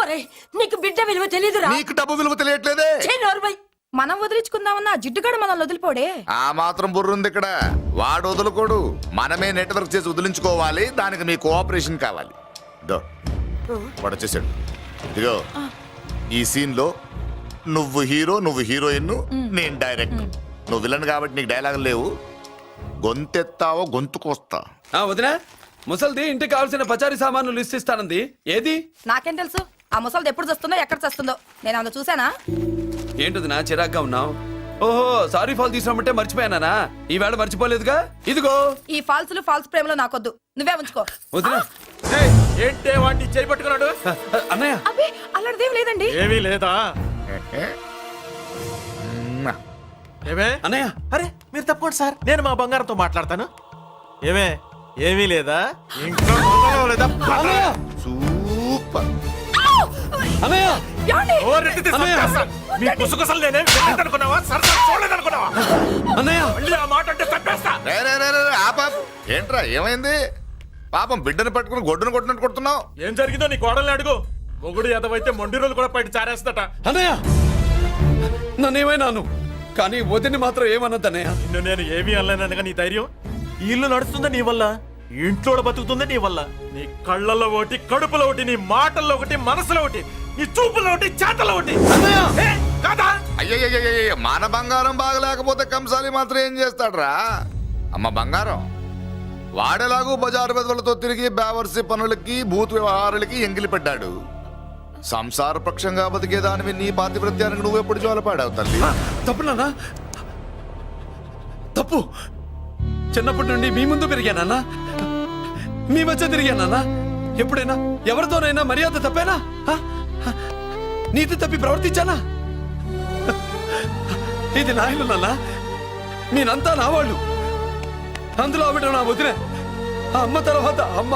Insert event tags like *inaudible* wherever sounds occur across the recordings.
ఒరే నీకు బిడ్డ విలువ తెలీదురా. నీకు డబ్బు విలువ తెలియట్లేదే. ఛీ, నోర్మై. మనం వదిలించుకుందామన్నా జిడ్డుగాడు మనల్ని వదిలిపోడే. ఆ మాత్రం బుర్రుంది ఇక్కడ. వాడు వదులుకోడు. మనమే నెట్వర్క్ చేసి వదిలించుకోవాలి. దానికి మీ కోఆపరేషన్ కావాలి. దో వాడు వచ్చేసాడు. ఇదిగో. ఈ సీన్లో నువ్వు హీరో నువ్వు హీరోయిన్ నేను డైరెక్ట్. నువ్వు విలన్ కాబట్టి నీకు డైలాగ్ లేవు. గొంతెత్తావో గొంతుకొస్తా ఆ వదినా. ముసల్ది ఇంటికి కావాల్సిన పచారీ సామాన్లు లిస్ట్ ఇస్తానంది. ఏది? నాకేం తెలుసు? ఆ ముసలిది ఎప్పుడు చస్తుందో ఎక్కడ చస్తుందో. నేను అందులో చూసానా ఏంటిది నా చిరాగ్గా ఉన్నావు? ఓహో సారీ ఫాల్ తీసినామంటే మర్చిపోయానా? ఈవేళ మర్చిపోలేదుగా? ఇదిగో. ఈ ఫాల్స్లు ఫాల్స్ ప్రేమలు నాకొద్దు నువ్వే ఉంచుకో. వదినా. ఏంటే వాడిని చేయి పట్టుకున్నాడు? ఆ, ఆ, అన్నయ్య. అబ్బే అలాంటిదేం లేదండి. ఏమీ లేదా. ఏమే? అన్నయ్య. అరే మీరు తప్పకుండా సార్. నేను మా బంగారంతో మాట్లాడతాను. ఏమే? ఏమీ లేదా? *gasps* ఇంట్లో బంగారం లేదా? అన్నయ్య సూపర్. అన్నయ్య ఏమండి? ఓ రెడ్డి తీసి అన్నయ్య. చంపేస్తాను. మీ కుసుకుసలు నేనేం తెలియదనుకున్నావా సరసా చూడలేదనుకున్నావా? అన్నయ్య మళ్ళీ ఆ మాట అంటే చంపేస్తా. రే రే రే రే, రే, ఆప ఏంట్రా ఏమైంది? పాపం బిడ్డను పట్టుకుని గొడ్డును కొట్టినట్టు కొడుతున్నావు. ఏం జరిగిందో నీ కోడల్ని అడుగు. మొగుడు ఎదవైతే మొండి రోజులు కూడా బయట చారేస్తట. అన్నయ్య! నన్నేమైనాను? కానీ వదిని మాత్రం ఏమన్నది అన్నయ్య నిన్ను నేను ఏమీ అనలేనగా నీ ధైర్యం? ఈ ఇల్లు నడుస్తుంది నీ వల్ల? ఇంట్లో బతుకుతుంది నీ వల్ల? నీ కళ్ళల్లో ఒకటి కడుపులో ఒకటి నీ మాటల్లో ఒకటి మనసులో ఒకటి నీ చూపులో ఒకటి చేతల్లో ఒకటి. కాదా? అయ్యయ్యయ్యయ్య మన బంగారం బాగలేకపోతే కంసాలి మాత్రం ఏం చేస్తాడ్రా? అమ్మ బంగారం వాడేలాగూ బజారు బెదవులతో తిరిగి బేవర్సి పనులకి భూత్ వ్యవహారాలకి ఎంగిలి పెట్టాడు సంసార పక్షంగా బతికేదానివి నీ పాతివృత్యానికి నువ్వెప్పుడు జోలపాడావు తల్లి? తప్పు నాన్న. తప్పు. చిన్నప్పటి నుండి మీ ముందు పెరిగానన్నా మీ మధ్య తిరిగానన్నా ఎప్పుడైనా ఎవరితోనైనా మర్యాద తప్పేనా? నీతి తప్పి ప్రవర్తించానా? ఇది నా ఇల్లు నాన్న. నేనంతా నా వాళ్ళు. అందులో ఆవిడ నా వదిన ఆ అమ్మ తర్వాత అమ్మ.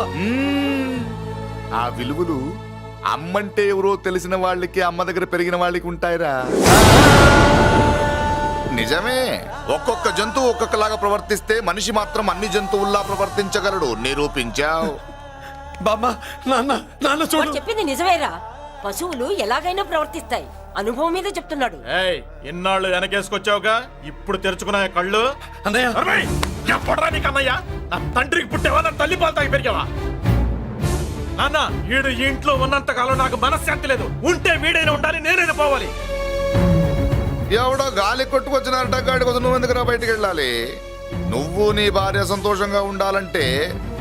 ఆ విలువలు అమ్మంటే ఎవరో తెలిసిన వాళ్ళకి అమ్మ దగ్గర పెరిగిన వాళ్ళకి ఉంటాయిరా. నిజమే. ఒక్కొక్క జంతువు ఒక్కొక్కలాగా ప్రవర్తిస్తే మనిషి మాత్రం అన్ని జంతువుల్లా ప్రవర్తించగలడు. నిరూపించావు. బామ్మ నాన్న నాన్న వాడు చూడు చెప్పింది నిజమేరా. పశువులు ఎలాగైనా ప్రవర్తిస్తాయి. అనుభవం మీద చెప్తున్నాడు. ఏయ్ ఇన్నాళ్ళు వెనకేసుకొచ్చావుగా? ఇప్పుడు తెరుచుకున్నా కళ్ళు? అన్నయ్య. అరవై! ఎప్పుడరా నీకు అన్నయ్య! నా తండ్రికి పుట్టావా? నా తల్లి పాలు తాగి పెరిగావా? నాన్న వీడు ఈ ఇంట్లో ఉన్నంత కాలం నాకు మనశ్శాంతి లేదు. ఉంటే వీడైనా ఉండాలి నేనైనా పోవాలి. ఎవడో గాలి కొట్టుకొచ్చినారట గాడి కోసం నువ్వు ఎందుకురా బయటికి వెళ్ళాలి? నువ్వు నీ భార్య సంతోషంగా ఉండాలంటే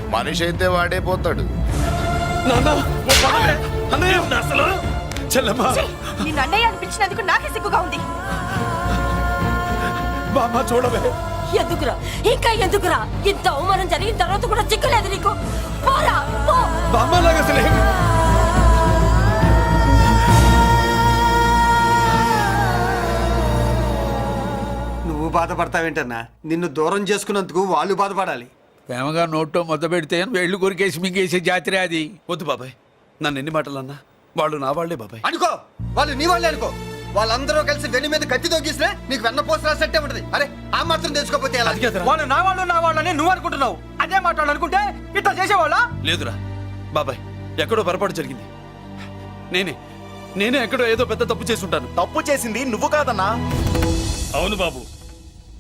మనిషి అయితే వాడే పోతాడు. నాన్న. అన్నయ్య. అనిపించినందుకు నాకే సిగ్గుగా ఉంది. బామ్మ చూడవే. ఎందుకురా? ఇంకా ఎందుకురా? ఇంత అవమానం జరిగిన తర్వాత కూడా చిక్కలేదు నీకు. పోరా పో. బామ్మలాగా అసలు నువ్వు బాధపడతావేంటన్నా? నిన్ను దూరం చేసుకున్నందుకు వాళ్ళు బాధపడాలి. ప్రేమగా నోట్లో మొద్ద పెడితే వేళ్ళు కొరికేసి మింగేసే జాతర అది? వద్దు బాబాయ్. నన్ను ఎన్ని మాటలు అన్నా వాళ్ళు నా వాళ్ళే బాబాయ్. అనుకో! వాళ్ళు నీ వాళ్ళే అనుకో! వాళ్ళందరూ కలిసి వెన్ను మీద కత్తి తొగిస్తే నీకు వెన్నపోస రాసట్టే ఉంటది. అరే ఆ మాత్రం తెలుసుకోకపోతే ఎలా. వాళ్ళు నా వాళ్ళు నా వాళ్ళని నువ్వు అనుకుంటున్నావు. అదే మాట్లాడు అనుకుంటే ఇట్లా చేసేవాళ్ళ? లేదురా. బాబాయ్ ఎక్కడో పొరపాటు జరిగింది. నేనే నేనే ఎక్కడో ఏదో పెద్ద తప్పు చేసి ఉంటాను. తప్పు చేసింది నువ్వు కాదన్నా. అవును బాబు.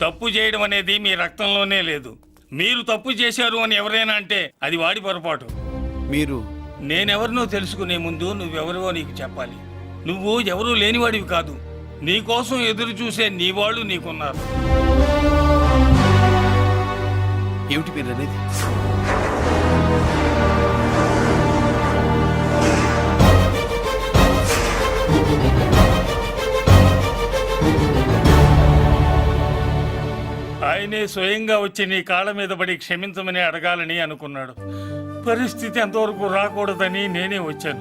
తప్పు చేయడం అనేది మీ రక్తంలోనే లేదు. మీరు తప్పు చేశారు అని ఎవరైనా అంటే అది వాడి పొరపాటు. మీరు నేనెవరినో తెలుసుకునే ముందు నువ్వెవరివో నీకు చెప్పాలి. నువ్వు ఎవరూ లేనివాడివి కాదు. నీ కోసం ఎదురు చూసే నీ వాళ్ళు నీకున్నారు. ఏమిటి మీరు అనేది? ఆయనే స్వయంగా వచ్చి నీ కాళ్ళ మీద పడి క్షమించమని అడగాలని అనుకున్నాడు. పరిస్థితి అంతవరకు రాకూడదని నేనే వచ్చాను.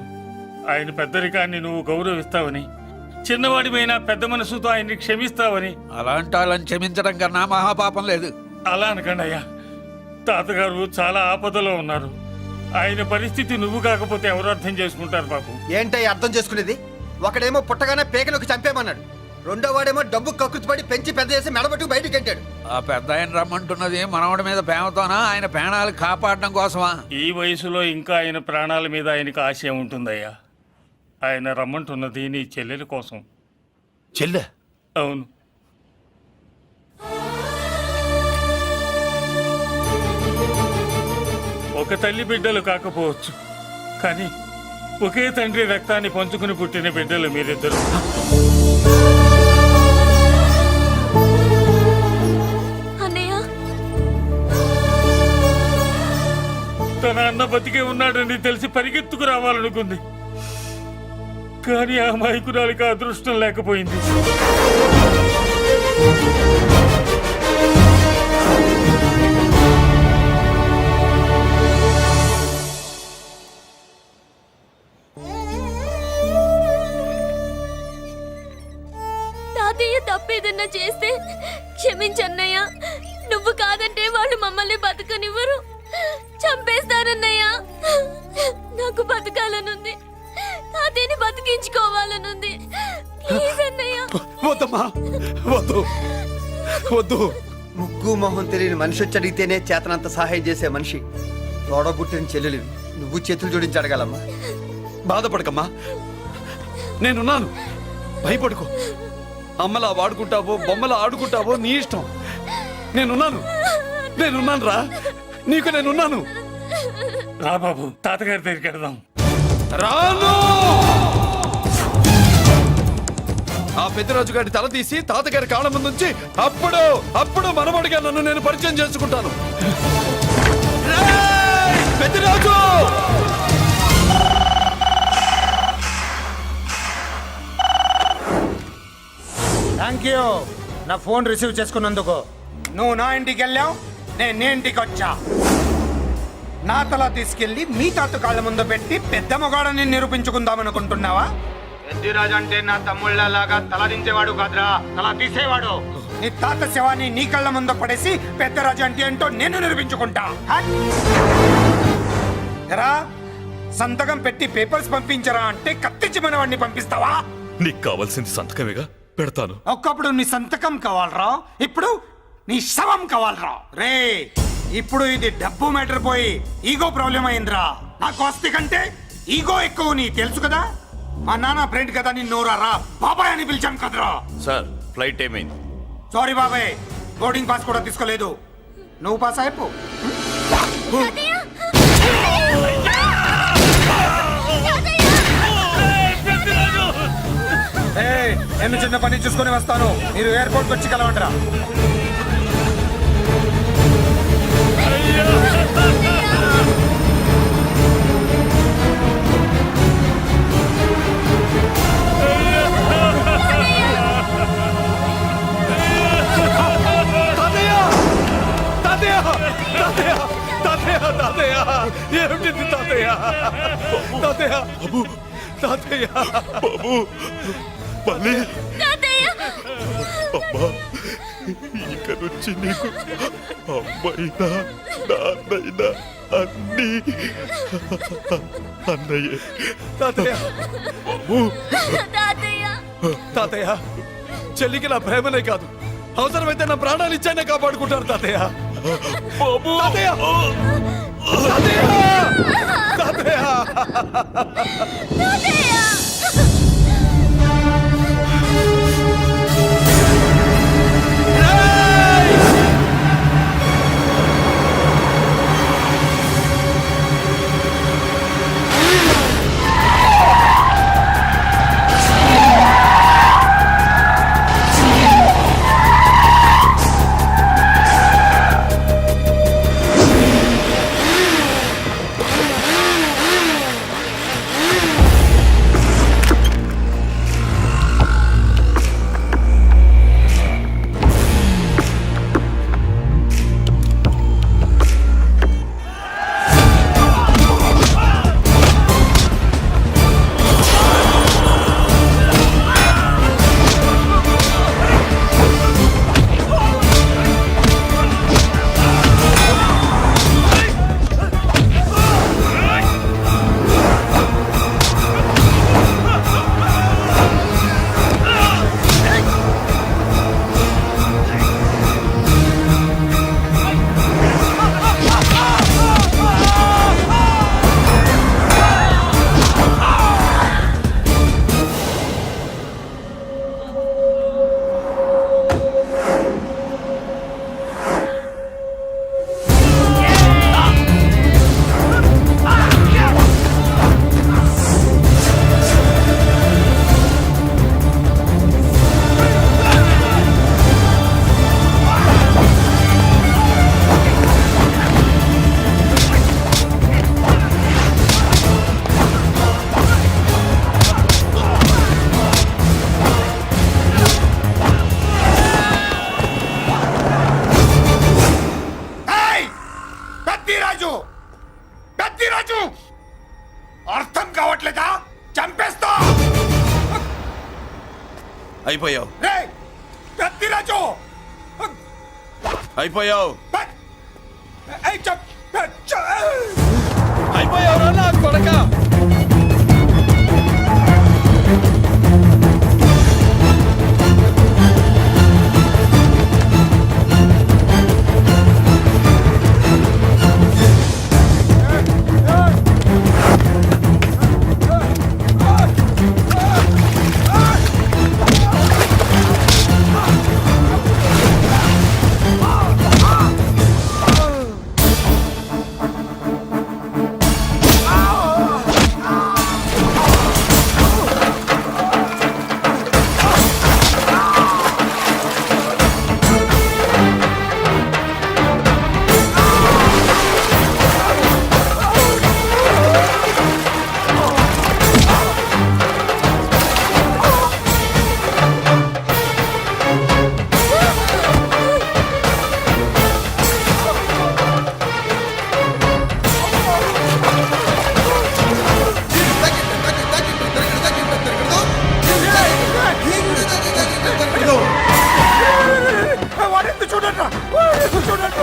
ఆయన పెద్దరికాన్ని నువ్వు గౌరవిస్తావని చిన్నవాడిపైన పెద్ద మనసుతో ఆయన్ని క్షమిస్తావని. అలాంటి వాళ్ళని క్షమించడం కన్నా మహాపాపం లేదు. అలా అనకండి అయ్యా. తాతగారు చాలా ఆపదలో ఉన్నారు. ఆయన పరిస్థితి నువ్వు కాకపోతే ఎవరు అర్థం చేసుకుంటారు బాబు? ఏంటో అర్థం చేసుకునేది? ఒకడేమో పుట్టగానే పేకలకు చంపేమన్నాడు. రెండో వాడేమో డబ్బు కక్కుతుపడి పెంచి పెద్ద చేసి మెడబట్టుకు బయటికి గంటాడు ఆ పెద్ద ఆయన రమ్మంటున్నది మనవడి మీద ప్రేమతోనా? ఆయన ప్రాణాలు కాపాడడం కోసమా? ఈ వయసులో ఇంకా ఆయన ప్రాణాల మీద ఆయనకు ఆశయం ఉంటుందయ్యా. ఆయన రమ్మంటున్నది నీ చెల్లెలి కోసం. చెల్లె? అవును. ఒక తల్లి బిడ్డలు కాకపోవచ్చు కానీ ఒకే తండ్రి రక్తాన్ని పంచుకుని పుట్టిన బిడ్డలు మీరిద్దరు. తన అన్న బతికే ఉన్నాడని తెలిసి పరిగెత్తుకు రావాలనుకుంది. కానీ ఆ మైకురాలికి అదృష్టం లేకపోయింది. తాతయ్య తప్పేదన్నా చేస్తే క్షమించన్నయ్య. నువ్వు కాదంటే వాళ్ళు మమ్మల్ని బతకనివ్వరు. చంపేస్తారన్నయ్య నాకు బతకాలనుంది. తాతయ్యని బతికించుకోవాలనుంది. ప్లీజ్ అన్నయ్య. వద్దమ్మా. వద్దు. వద్దు. ముగ్గు మొహం తెలియని మనిషి వచ్చి అడిగితేనే చేతనంత సహాయం చేసే మనిషి. తోడబుట్టిన చెల్లెలు. నువ్వు చేతులు జోడించి అడగాలమ్మా. బాధపడకమ్మా. నేనున్నాను. భయపడుకో. అమ్మలా వాడుకుంటావో బొమ్మలా ఆడుకుంటావో నీ ఇష్టం. నేనున్నాను. నేనున్నాను రా నీకు నేనున్నాను. రా బాబు తాతగారి దగ్గరికి వెడదాం రాను! ఆ పెద్దరాజు గారి తల తీసి తాతగారి కాళ్ళ ముందుంచి అప్పుడు అప్పుడు మనమడిగా నన్ను నేను పరిచయం చేసుకుంటాను. రేయ్! పెద్దరాజు! థ్యాంక్ యూ నా ఫోన్ రిసీవ్ చేసుకున్నందుకు. నువ్వు నా ఇంటికి వెళ్ళావు నేను నీ ఇంటికి వచ్చా. నా తల తీసుకెళ్ళి మీ తాత కాళ్ళ ముందు పెట్టి పెద్ద మొగాడని నిరూపించుకుందాం అనుకుంటున్నావా పెద్దిరాజు అంటే నా తమ్ముళ్ళలాగా తల దించేవాడు కాదురా. తల తీసేవాడు. నీ తాత శవాన్ని నీ కళ్ళ ముందు పడేసి పెద్దరాజు అంటే ఏంటో నేను నిరూపించుకుంటా. హట్! ఎరా సంతకం పెట్టి పేపర్స్ పంపించరా అంటే కత్తించి మనవాడిని పంపిస్తావా? నీకు కావాల్సింది సంతకమేగా? పెడతాను. ఒక్కప్పుడు నీ సంతకం కావాలరా ఇప్పుడు నీ శవం కావాలరా. రే ఇప్పుడు ఇది డబ్బు మ్యాటర్ పోయి ఈగో ప్రాబ్లం అయిందిరా. నాకు ఆస్తి కంటే ఈగో ఎక్కువ నీ తెలుసు కదా? మా నాన్న ఫ్రెండ్ కదా నీ నోరారా బాబాయ్ అని పిలిచాను కదరా. సార్ ఫ్లైట్ ఏమైంది? సారీ బాబాయ్ బోర్డింగ్ పాస్ కూడా తీసుకోలేదు. నువ్వు పాస్ అయిపో. నేను చిన్న పని చూసుకొని వస్తాను. మీరు ఎయిర్పోర్ట్ వచ్చి కలవంటరా తాతయ్య తాతయ్య తాతయ్య తాతయ్య బాబు తాతయ్య బాబు మళ్ళీ అమ్మా. ఇక నుంచి నీకు అమ్మైనా నాన్నైనా అన్ని. అన్నయ్యే. తాతయ్య. తాతయ్య. తాతయ్య చెల్లికి నా ప్రేమనే కాదు. అవసరమైతే నా ప్రాణాలు ఇచ్చానే కాపాడుకుంటారు తాతయ్య. బాబు. తాతయ్య. తాతయ్య. తాతయ్య.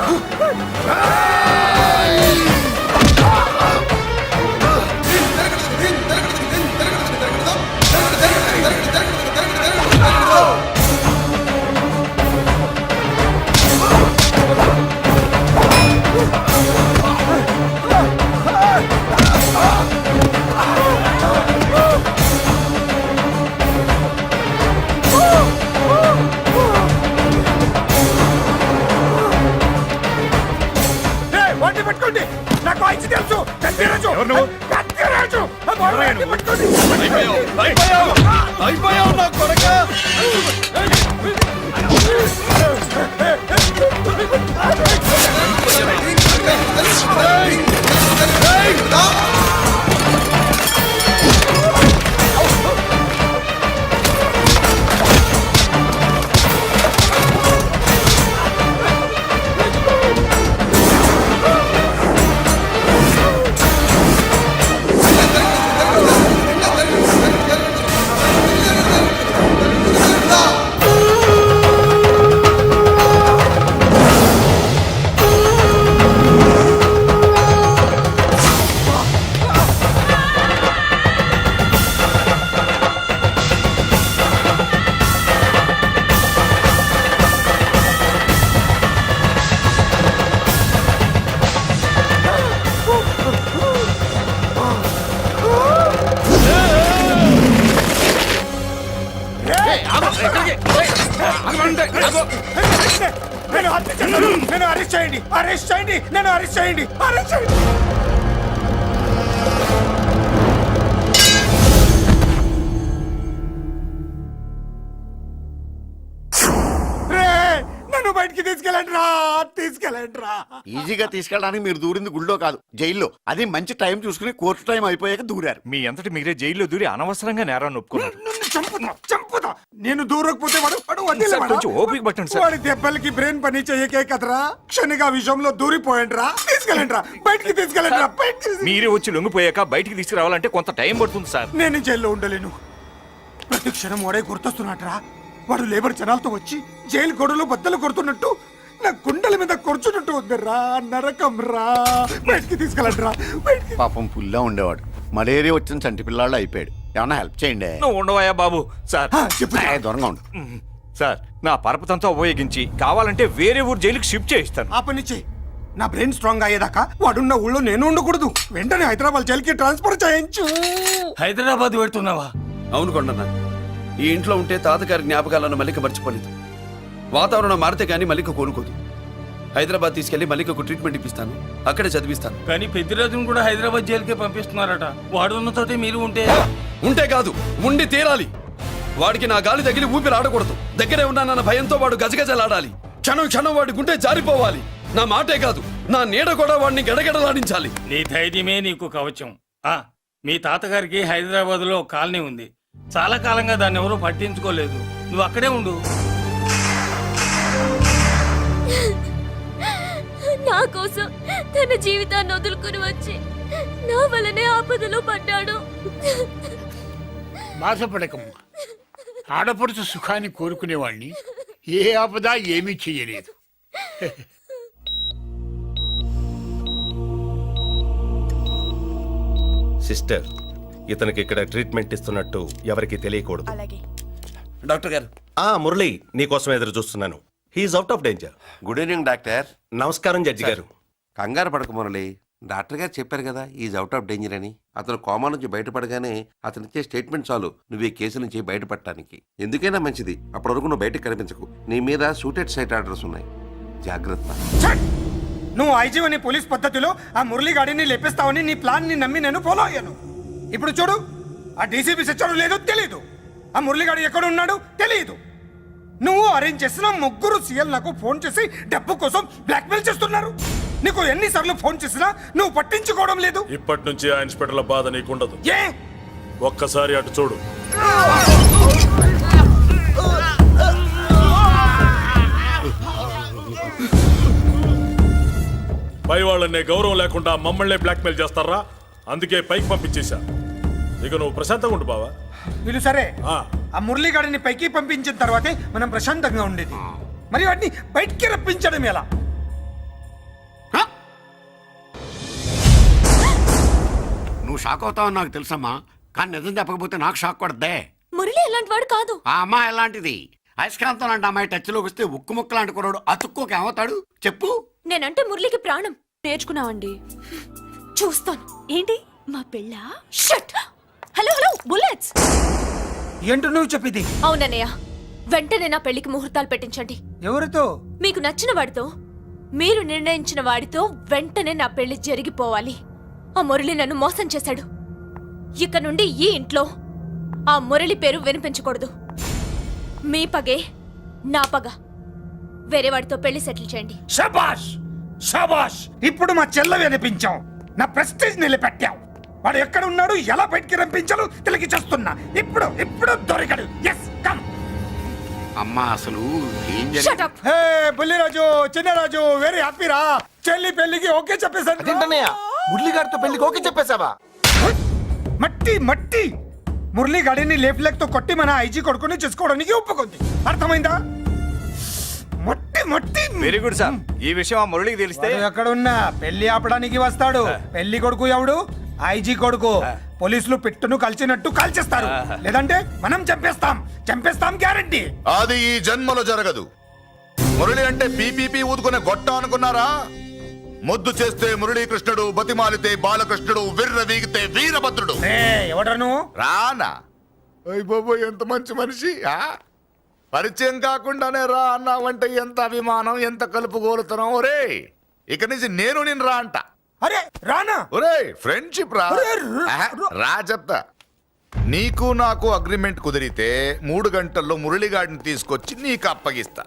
ああ వాడిని పట్టుకోండి అయిపోయావు. అయిపోయావు. అయిపోయావు నా కొడక. నేను హత్య చేశాను నేను అరెస్ట్ చేయండి. అరెస్ట్ చేయండి. నేను అరెస్ట్ చేయండి. అరెస్ట్ చేయండి. తీసుకెళ్ళండి రా తీసుకెళ్ళండి రా ఈజీగా తీసుకెళ్ళడానికి మీరు దూరింది గుళ్ళో కాదు జైల్లో. అది మంచి టైం చూసుకుని కోర్టు టైం అయిపోయాక దూరారు. మీ అంతటి మీరే జైల్లో దూరి అనవసరంగా నేరాన్ని ఒప్పుకున్నారు నన్ను చంపుతా చంపుతా. నేను దూరకపోతే వాడు వాడు వదిలే సార్, కొంచెం ఓపిక పట్టండి సార్. వాడి దెబ్బలకి బ్రెయిన్ పని చేయకే కదరా? క్షణిగా విషయంలో దూరిపోయండి రా తీసుకెళ్ళండి రా బయటికి తీసుకెళ్ళండి రా బయటికి తీసుకెళ్ళండి. మీరే వచ్చి లొంగిపోయాక బయటికి తీసుకురావాలంటే కొంత టైం పడుతుంది సార్. నేను జైల్లో ఉండలేను. ప్రతి క్షణం వాడే గుర్తొస్తున్నట్రా వాడు లేబర్ జనాలతో వచ్చి జైలు గొడవలో బద్దలు కొడుతున్నట్టు నా గుండెల మీద కొడుచున్నట్టు ఉందిరా నరకం రా. బయటికి తీసుకెళ్ళండి రా బయటికి పాపం పుల్లా ఉండేవాడు. మలేరియా వచ్చిన చంటి పిల్లాళ్ళు అయిపోయాడు. ఏమన్నా హెల్ప్ చేయండి. నువ్వు ఉండవయ్యా బాబు సార్. ఆ, చెప్పు. ఏ, దూరంగా ఉండు. సార్ నా పరపతంతో ఉపయోగించి కావాలంటే వేరే ఊరు జైలుకి షిఫ్ట్ చేయిస్తాను. ఆ పని చెయ్యి. నా బ్రెయిన్ స్ట్రాంగ్ అయ్యేదాకా వాడున్న ఊళ్ళో నేను ఉండకూడదు. వెంటనే హైదరాబాద్ జైలుకి ట్రాన్స్ఫర్ చేయించు. హైదరాబాద్ పెడుతున్నావా అవును కొండన్న. ఈ ఇంట్లో ఉంటే తాతగారి జ్ఞాపకాలను మల్లిక మర్చిపోలేదు. వాతావరణం మారితే గానీ మల్లిక కోలుకోదు. హైదరాబాద్ తీసుకెళ్ళి మల్లికకు ట్రీట్మెంట్ ఇప్పిస్తాను. అక్కడే చదివిస్తాను. కానీ పెద్దిరాజును కూడా హైదరాబాద్ జైలుకే పంపిస్తున్నారట. వాడున్న తోటే మీరు ఉంటే ఉంటే కాదు ఉండి తీరాలి. వాడికి నా గాలి తగిలి ఊపిరి ఆడకూడదు. దగ్గరే ఉన్నానన్న భయంతో వాడు గజగజలాడాలి. క్షణం క్షణం వాడి గుండె జారిపోవాలి. నా మాటే కాదు నా నీడ కూడా వాడిని గడగడలాడించాలి. నీ ధైర్యమే నీకు కవచం. ఆ మీ తాతగారికి హైదరాబాద్లో కాలనీ ఉంది. చాలా కాలంగా దాన్ని ఎవరూ పట్టించుకోలేదు. నువ్వు అక్కడే ఉండు. నా కోసం తన జీవితాన్ని వదులుకుని వచ్చి నా వల్లనే ఆపదలో పడ్డాడు. బాధపడకమ్మా. ఆడపడుచు సుఖాన్ని కోరుకునేవాణ్ణి. ఏ ఆపద ఏమీ చెయ్యలేదు. సిస్టర్ ఇతనికి ఇక్కడ ట్రీట్మెంట్ ఇస్తున్నట్టు ఎవరికి తెలియకూడదు. డాక్టర్ గారు. ఆ మురళి నీకోసం ఎదురు చూస్తున్నాను. He's out of danger good evening doctor నమస్కారం జడ్జి గారు. కంగారు పడక మురళి. డాక్టర్ గారు చెప్పారు కదా ఈజ్ అవుట్ ఆఫ్ డేంజర్ అని. అతను కోమా నుంచి బయటపడగానే అతను ఇచ్చే స్టేట్మెంట్ చాలు. నువ్వు ఈ కేసు నుంచి బయటపడటానికి. ఎందుకైనా మంచిది. అప్పటి వరకు నువ్వు బయటకు కనిపించకు. నీ మీద సూటెడ్ సైట్ ఆర్డర్స్ ఉన్నాయి. జాగ్రత్త! నువ్వు ఐజీవని పోలీస్ పద్ధతిలో ఆ మురళీ గాడిని లేపిస్తావని నీ ప్లాన్ని నమ్మి నేను ఫాలో అయ్యాను. ఇప్పుడు చూడు ఆ డీసీపీ సచ్చాడు లేదో తెలియదు ఆ మురళిగాడు ఎక్కడ ఉన్నాడు తెలియదు నువ్వు అరేంజ్ చేసిన ముగ్గురు సీఎల్ నాకు ఫోన్ చేసి డబ్బు కోసం బ్లాక్మెయిల్ చేస్తున్నారు. నీకు ఎన్నిసార్లు ఫోన్ చేసినా నువ్వు పట్టించుకోవడం లేదు. ఇప్పటి నుంచి ఆ ఇన్స్పెక్టర్ల బాధ నీకుండదు. ఏ? ఒక్కసారి అటు చూడు. పై వాళ్ళనే గౌరవం లేకుండా మమ్మల్ని బ్లాక్మెయిల్ చేస్తారా? అందుకే పైకి పంపించేశా. ఇక నువ్వు ప్రశాంతంగా ఉండు బావా. వీళ్ళు సరే. ఆ. మురళీగాడిని పైకి పంపించిన తర్వాతే మనం ప్రశాంతంగా ఉండేది. మరి వాటిని బయటికి రప్పించడం ఎలా? నువ్వు షాక్ అవుతావని నాకు తెలుసమ్మా. కానీ నిజం చెప్పకపోతే నాకు షాక్ కొడద్దే మురళి ఎలాంటి వాడు కాదు. ఆ అమ్మాయి ఎలాంటిది? అయస్కాంతం లాంటి అమ్మాయి టచ్లోకి వస్తే ఉక్కు ముక్క లాంటి కుర్రాడు అతుక్కోక ఏమవుతాడు? చెప్పు. నేనంటే మురళికి ప్రాణం. నేర్చుకున్నావండి. చూస్తాను. ఏంటి? మా పెళ్ళ? షట్! హలో హలో బుల్లెట్స్ ఏంటో నువ్వు చెప్పేది? అవునన్నయ్య వెంటనే నా పెళ్ళికి ముహూర్తాలు పెట్టించండి. ఎవరితో? మీకు నచ్చిన వాడితో మీరు నిర్ణయించిన వాడితో వెంటనే నా పెళ్ళి జరిగిపోవాలి. ఆ మురళి నన్ను మోసం చేశాడు. ఇక నుండి ఈ ఇంట్లో ఆ మురళి పేరు వినిపించకూడదు. మీ పగే నా పగ. వేరే వాడితో పెళ్ళి సెటిల్ చేయండి. షబాష్! షబాష్! ఇప్పుడు మా చెల్ల వినిపించావు నా ప్రెస్టేజ్ నిలబెట్టావు. వాడు ఎక్కడ ఉన్నాడు ఎలా బయటికి రంపించాలో తెలికి చేస్తున్నా. ఇప్పుడు ఇప్పుడు దొరికాడు. ఎస్ కమ్ అమ్మా అసలు ఏం జరిగింది! హే బుల్లిరాజు చిన్నరాజు వెరీ హ్యాపీరా చెల్లి పెళ్ళికి ఓకే చెప్పేశాను మురళి గారితో పెళ్ళికి ఓకే చెప్పేశావా? మట్టి మట్టి. మురళీ గాడిని లేఫ్ లెగ్తో కొట్టి మన ఐజీ కొడుకుని చేసుకోవడానికి ఒప్పుకుంది. అర్థమైందా? మట్టి మట్టి. వెరీ గుడ్ సార్ ఈ విషయం ఆ మురళికి తెలిస్తే వాడు ఎక్కడున్నా? పెళ్ళి ఆపడానికి వస్తాడు. పెళ్ళి కొడుకు ఎవడు? ఐజీ కొడుకు పోలీసులు పెట్టును కలిసినట్టు కాల్చేస్తారు. లేదంటే మనం చంపేస్తాం. చంపేస్తాం గ్యారంటీ. అది ఈ జన్మలో జరగదు. మురళి అంటే పీపీపీ ఊదుకునే గొట్ట అనుకున్నారా? ముద్దు చేస్తే మురళీకృష్ణుడు బతిమాలితే బాలకృష్ణుడు విర్ర వీగితే వీరభద్రుడు. నువ్వు రానా? బాబోయ్ ఎంత మంచి మనిషి ఆ? పరిచయం కాకుండానే రా అన్నావంటే ఎంత అభిమానం ఎంత కలుపుగోలుతున్నాం ఒరే ఇక నుంచి నేను నేను రా అంట. అరే రానా? ఒరే ఫ్రెండ్షిప్ రా. ఒరే, ర- ఆహా, రా. చెప్తా. నీకు నాకు అగ్రిమెంట్ కుదిరితే మూడు గంటల్లో మురళిగాడిని తీసుకొచ్చి నీకు అప్పగిస్తా.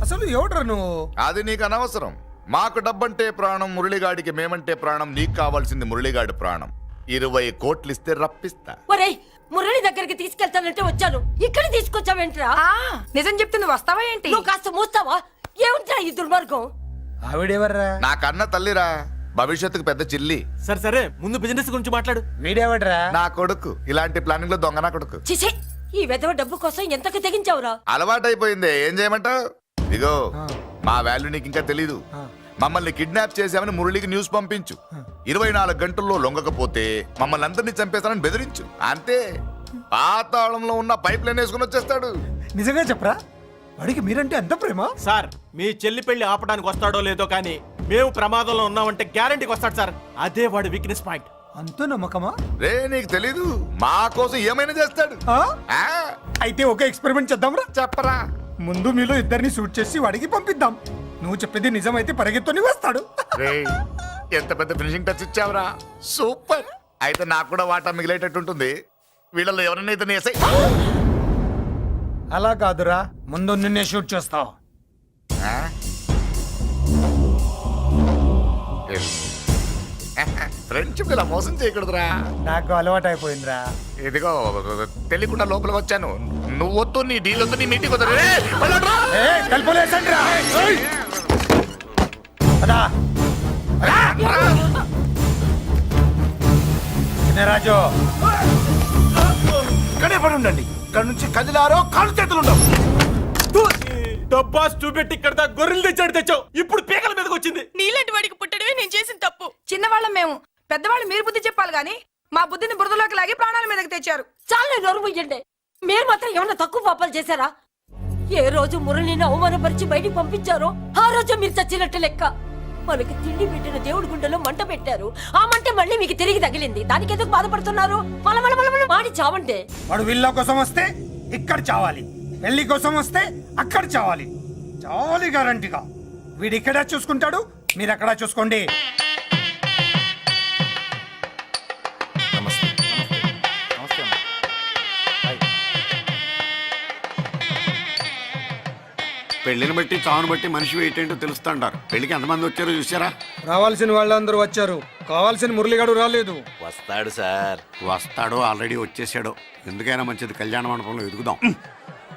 అసలు ఎవడ్రా నువ్వు? అది నీకు అనవసరం. మాకు డబ్బంటే ప్రాణం మురళిగాడికి మేమంటే ప్రాణం నీకు కావాల్సింది మురళిగాడి ప్రాణం. ఇరవై కోట్లు ఇస్తే రప్పిస్తా. ఒరేయ్ మురళి దగ్గరికి తీసుకెళ్తానంటే వచ్చాను. ఇక్కడ తీసుకొచ్చావేంట్రా? ఆ, నిజం చెప్తే నువ్వు వస్తావా ఏంటి? నువ్వు కాస్త మూస్తావా? ఏమిట్రా ఈ దుర్మార్గం? ఆవిడెవర్రా? నా కన్న తల్లిరా. భవిష్యత్తుకు పెద్ద చిల్లి. సరే సరే ముందు బిజినెస్ గురించి మాట్లాడు. వీడెవడ్రా నా కొడుకు ఇలాంటి ప్లానింగ్లో దొంగ నా కొడుకు. చిసే ఈ వెధవ డబ్బు కోసం ఎంతకు తెగించావురా? అలవాటైపోయింది ఏం చేయమంటావు? ఇగో మా వాల్యూ నీకు ఇంకా తెలీదు. మమ్మల్ని కిడ్నాప్ చేశామని మురళికి న్యూస్ పంపించు. ఇరవై నాలుగు గంటల్లో లొంగకపోతే మమ్మల్ని అందరినీ చంపేస్తానని బెదిరించు. అంతే. పాతాళంలో ఉన్న పైప్ లైన్ వేసుకుని వచ్చేస్తాడు. నిజంగా చెప్పరా? వాడికి మీరంటే ఎంత ప్రేమ? సార్ మీ చెల్లి పెళ్ళి ఆపడానికి వస్తాడో లేదో కానీ మేము ప్రమాదంలో ఉన్నామంటే గ్యారంటీకి వస్తాడు సార్. అదే వాడి వీక్నెస్ పాయింట్ అంత నమ్మకమా? రే నీకు తెలీదు. మా కోసం ఏమైనా చేస్తాడు. ఆ? ఆ, అయితే ఒక ఎక్స్పెరిమెంట్ చేద్దాంరా. చెప్పరా. ముందు మీలో ఇద్దరిని షూట్ చేసి వాడికి పంపిద్దాం. నువ్వు చెప్పేది నిజమైతే పరిగెత్తుని వస్తాడు. రే ఎంత పెద్ద ఫినిషింగ్ టచ్ ఇచ్చావురా. సూపర్ అయితే నాకు కూడా వాటా మిగిలేటట్టు ఉంటుంది. వీళ్ళలో ఎవరైనా ఇతను వేసాయి. అలా కాదురా. ముందు నిన్నే షూట్ చేస్తావు. *laughs* ఫ్రెండ్షిప్ ఇలా మోసం చేయకూడదురా. నాకు అలవాటు అయిపోయిందిరా ఇదిగో తెలియకుండా లోపలికి వచ్చాను. నువ్వు వద్దు నీ డీల్ వద్దు. నీ మీటింగ్ వద్దు పదా రాజు. ఇక్కడే పడి ఉండండి ఇక్కడ నుంచి కదిలారో కాళ్ళు చేతులు ఉండవు డబ్బాస్ చూపెట్టి ఇక్కడ దాకా గొర్రెలు తెచ్చాడు తెచ్చావు. ఇప్పుడు పీకల మీదకి వచ్చింది. నీలాంటి వాడికి పుట్టడమే నేను చేసిన తప్పు. చిన్నవాళ్ళం మేము. పెద్దవాళ్ళు మీరు బుద్ధి చెప్పాలి గాని మా బుద్ధిని బురదలోకి లాగి ప్రాణాల మీదకి తెచ్చారు. చాలా నోరు ముయ్యండి మీరు మాత్రం ఏమన్నా తక్కువ పాపాలు చేశారా? ఏ రోజు మురళిని అవమానపరిచి బయటికి పంపించారో ఆ రోజు మీరు చచ్చినట్టు లెక్క. మనకి తిండి పెట్టిన దేవుడి గుండెలో మంట పెట్టారు. ఆ మంట మళ్ళీ మీకు తిరిగి తగిలింది. దానికి ఎందుకు బాధపడుతున్నారు? మల మల మాడి చావంటే వాడు విల్లా కోసం వస్తే ఇక్కడ చావాలి. పెళ్ళి కోసం వస్తే అక్కడ చావాలి. చావాలి గ్యారంటీగా. వీడు ఇక్కడ చూసుకుంటాడు మీరు అక్కడ చూసుకోండి. పెళ్ళిని బట్టి చావును బట్టి మనిషి ఏంటంటో తెలుస్తుంటారు పెళ్ళికి ఎంతమంది వచ్చారో చూసారా రావాల్సిన వాళ్ళందరూ వచ్చారు. కావాల్సిన మురళిగాడు రాలేదు. వస్తాడు సార్. వస్తాడో ఆల్రెడీ వచ్చేసాడో. ఎందుకైనా మంచిది కళ్యాణ మండపంలో ఎదుగుదాం.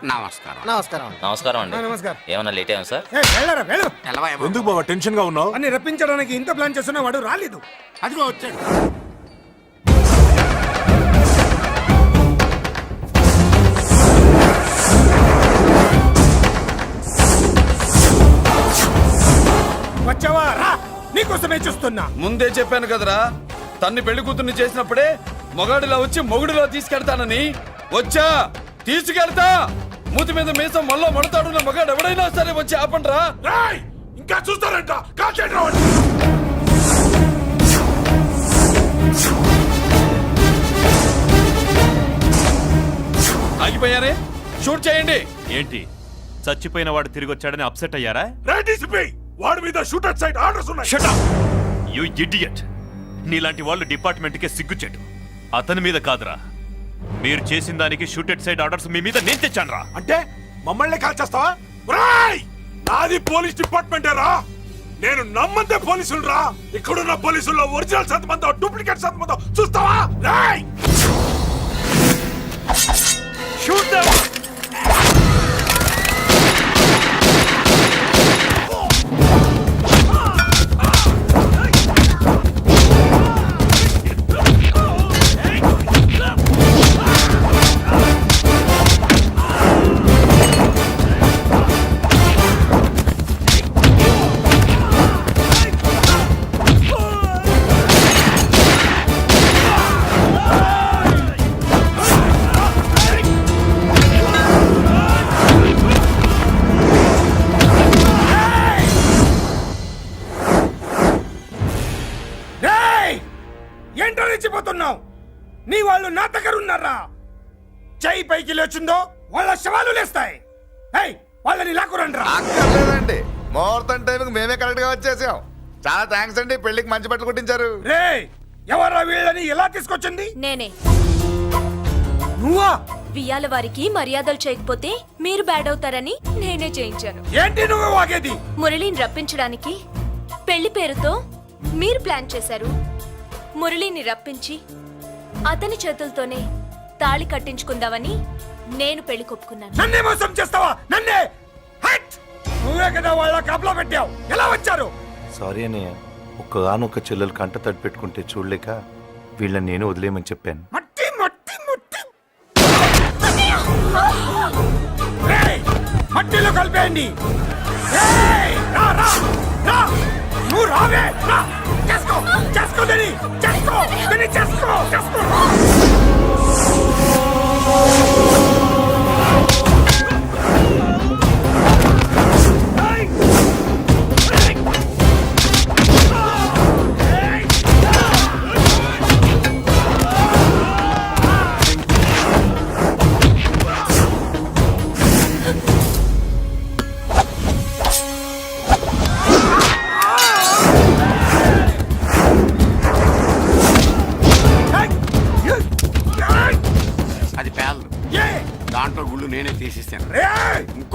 నమస్కారం. నమస్కారం. నమస్కారం అండి. నమస్కారం. ఏమన్నా లేట్ అయ్యాం సార్? ఏ, వెళ్ళరా వెళ్ళు. ఎందుకు బాబా? టెన్షన్గా ఉన్నావు? అని రప్పించడానికి ఇంత ప్లాన్ చేస్తున్న వాడు రాలేదు. అదిగో వచ్చాడు. వచ్చావా? రా. నీకోసమే చూస్తున్నా. ముందే చెప్పాను కదరా. తన్ని పెళ్ళి కూతుర్ని చేసినప్పుడే మొగాడిలా వచ్చి మొగుడిలో తీసుకెళ్తానని. వచ్చా. తీసుకెళ్తా. మూతి మీద మీసం మళ్ళా మడతాడున్న మగాడు ఎవడైనా సరే వచ్చి ఆపండ్రా? ఇంకా చూస్తారంట. ఆగిపోయారే? షూట్ చేయండి. ఏంటి? చచ్చిపోయిన వాడు తిరిగి వచ్చాడని అప్సెట్ అయ్యారా? వాడి మీద షూటర్ సైడ్ ఆర్డర్స్ ఉన్నాయి. షట్ యు ఇడియట్ నీలాంటి వాళ్ళు డిపార్ట్మెంట్ కే సిగ్గుచెట్టు అతని మీద కాదురా. మీరు చేసిన దానికి షూటెడ్ సైడ్ ఆర్డర్స్ మీ మీద నేను తెచ్చాను రా అంటే మమ్మల్ని కాల్ చేస్తావా? రాయ్ నాది పోలీస్ డిపార్ట్మెంటే రా నేను నమ్మంతే పోలీసులు రా ఇక్కడున్న పోలీసుల్లో ఒరిజినల్ సత్మంతో డూప్లికేట్ సత్మంతో చూస్తావా? రాయ్! షూట్ రేయ్! అండి పెళ్ళికి మంచి బట్టలు కుట్టించారు. రే ఎవరా వీళ్ళని ఎలా తీసుకొచ్చింది? నేనే. నువ్వా? వియ్యాల వారికి మర్యాదలు చేయకపోతే మీరు బ్యాడ్ అవుతారని నేనే చేయించాను. ఏంటి నువ్వు వాగేది? మురళిని రప్పించడానికి పెళ్ళి పేరుతో మీరు ప్లాన్ చేశారు. మురళిని రప్పించి అతని చేతులతోనే తాళి కట్టించుకుందామని నేను పెళ్ళి కొప్పుకున్నాను. నన్నే మోసం చేస్తావా? నన్నే! హట్! నువ్వే కదా వాళ్ళ కాపలా పెట్టావు. ఎలా వచ్చారు? సారీ అన్నయ్య. ఒక్కగానొక్క చెల్లెలు కంట తడి పెట్టుకుంటే చూడలేక వీళ్ళని నేను వదిలేయమని చెప్పాను. మట్టి మట్టి మట్టి! రేయ్! మట్టిలో కలిపేయండి! చేసుకో!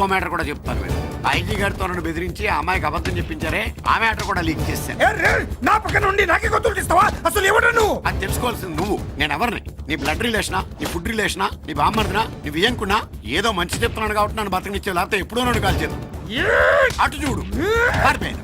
ఇంకో మ్యాటర్ కూడా చెప్తాను మీరు ఐజీ గారితో నన్ను బెదిరించి ఆ అమ్మాయికి అబద్ధం చెప్పించారే ఆ మ్యాటర్ కూడా లీక్ చేశాను. ఏ! నా పక్కన నాకే గొంతులు తీస్తావా? అసలు ఎవడ నువ్వు అది తెలుసుకోవాల్సింది నువ్వు నేను ఎవరిని? నీ బ్లడ్ రిలేషనా నీ ఫుడ్ రిలేషనా నీ బామ్మర్దినా? నీ వియంకున్నా ఏదో మంచి చెప్తున్నాడు కాబట్టి నన్ను బతకనిచ్చే లేకపోతే ఎప్పుడో నన్ను కాల్చేది! అటు చూడు. పారిపోయాను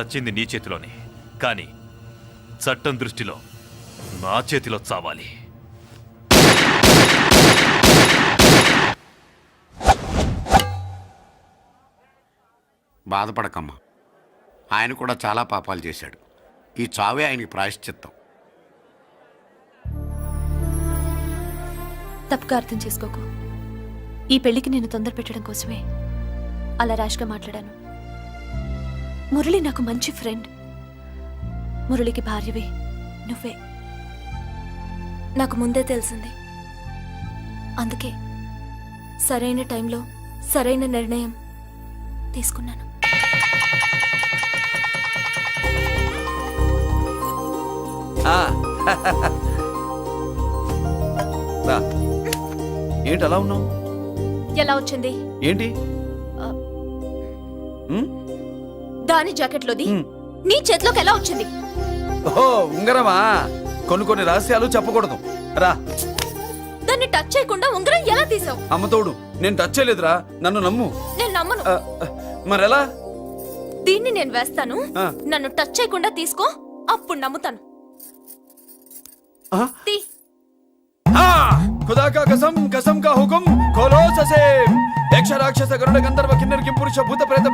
చచ్చింది నీ చేతిలోనే. కానీ చట్టం దృష్టిలో నా చేతిలో చావాలి. బాధపడకమ్మా. ఆయన కూడా చాలా పాపాలు చేశాడు. ఈ చావే ఆయనకి ప్రాయశ్చిత్తం. తప్పుగా అర్థం చేసుకోకు. ఈ పెళ్ళికి నేను తొందర పెట్టడం కోసమే అలా ర్యాష్గా మాట్లాడాను. మురళి నాకు మంచి ఫ్రెండ్ మురళికి భార్యవే నువ్వే. నాకు ముందే తెలిసింది. అందుకే సరైన టైంలో సరైన నిర్ణయం తీసుకున్నాను. ఏంటి అలా ఉన్నావు? ఎలా వచ్చింది? ఏంటి? దాని జాకెట్లోది నీ చేతిలోకి ఎలా వచ్చింది? ఓ ఉంగరమా? కొన్ని కొన్ని రహస్యాలు చెప్పకూడదు. రా. దాన్ని టచ్ చేయకుండా ఉంగరం ఎలా తీసావు? అమ్మతోడు నేను టచ్ చేయలేదురా. నన్ను నమ్ము. నేను నమ్మను. మరెలా? దీన్ని నేను వేస్తాను. నన్ను టచ్ చేయకుండా తీసుకో. అప్పుడు నమ్ముతాను. కసం కసం కా హుకుం ఖోలో యక్ష రాక్షస గరుడ గంధర్వ కిన్నెర కింపురుష భూత ప్రేత